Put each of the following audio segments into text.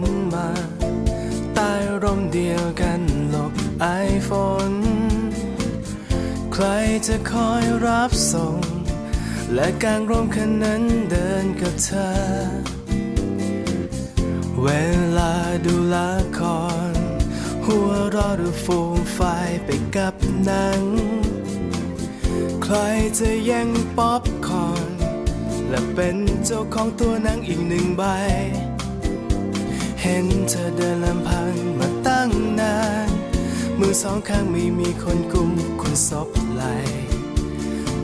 นมา ใต้ร่มเดียวกันหลบไอฝน ใครจะคอยรับส่ง และกางร่มคันนั้นเดินกับเธอ เวลาดูละคร หัวรอดูฟูมไฟไปกับหนัง ใครจะแย่งป๊อปคอนและเป็นเจ้าของตัวหนังอีกหนึ่งใบ เห็นเธอเดินลำพังมาตั้งนาน มือสองข้างไม่มีคนกุมคนซบไหล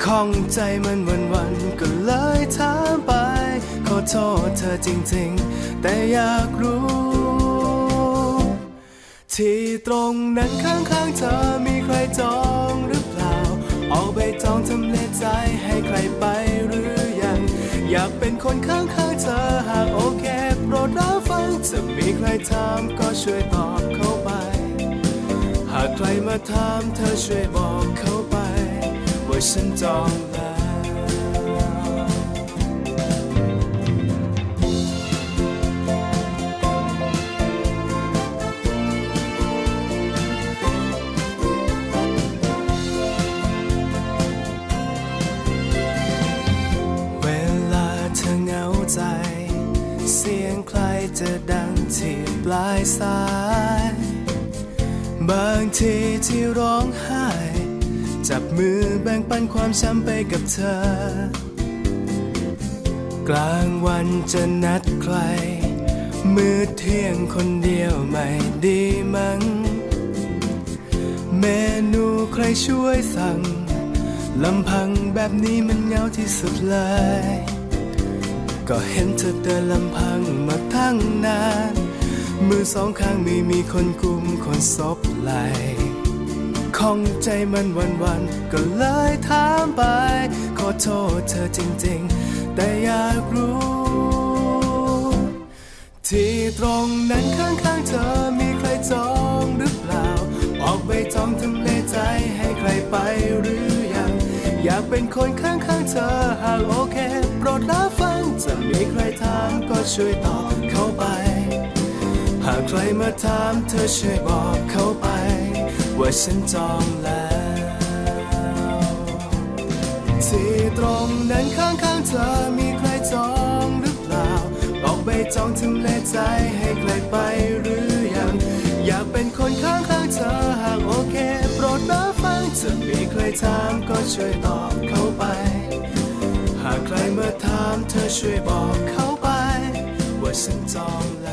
ข้องใจมันวันวันก็เลยถามไป ขอโทษเธอจริงๆ แต่อยากรู้ ที่ตรงนั้นข้างๆเธอมีใครจองหรือเปล่าออกไปจองทำเลใจให้ใครไปหรือยัง อยากเป็นคนข้างๆเธอหากโอเค จะมีใครถามก็ช่วยตอบเขาไป หากใครมาถามเธอช่วยบอกเขาไป ว่าฉันจองแล้วเวลาเธอเหงาใจ เสียงใครจะดังที่ปลายสาย บางทีที่ร้องไห้ จับมือแบ่งปันความช้ำไปกับเธอ กลางวันจะนัดใคร มือเที่ยงคนเดียวไม่ดีมั้งเมนูใครช่วยสั่งลำพังแบบนี้มันเหงาที่สุดเลย ก็เห็นเธอเดินลำพังมาตั้งนาน มือสองข้างไม่มีคนกุมคนซบไหลข้องใจมันวันวันก็เลยถามไป ขอโทษเธอจริงๆ แต่อยากรู้ ที่ตรงนั้นข้างๆเธอมีใครจองหรือเปล่า ออกไปจองทำเลใจให้ใครไป อยากเป็นคนข้างๆเธอหากโอเค โปรดรับฟังจะมีใครถามก็ช่วยตอบเข้าไป หากใครมาถามเธอช่วยบอกเขาไป ว่าฉันจองแล้วที่ตรงนั้นข้างๆเธอมีใครจองหรือเปล่าบอกไปจองถึงเลใจให้ใครไปหรือยัง อยากเป็นคนข้างๆเธอหากโอเค โปรดรับฟังจะมี ใครถามก็ช่วยตอบเขาไป หากใครเมื่อถามเธอช่วยบอกเขาไป ว่าฉันจอง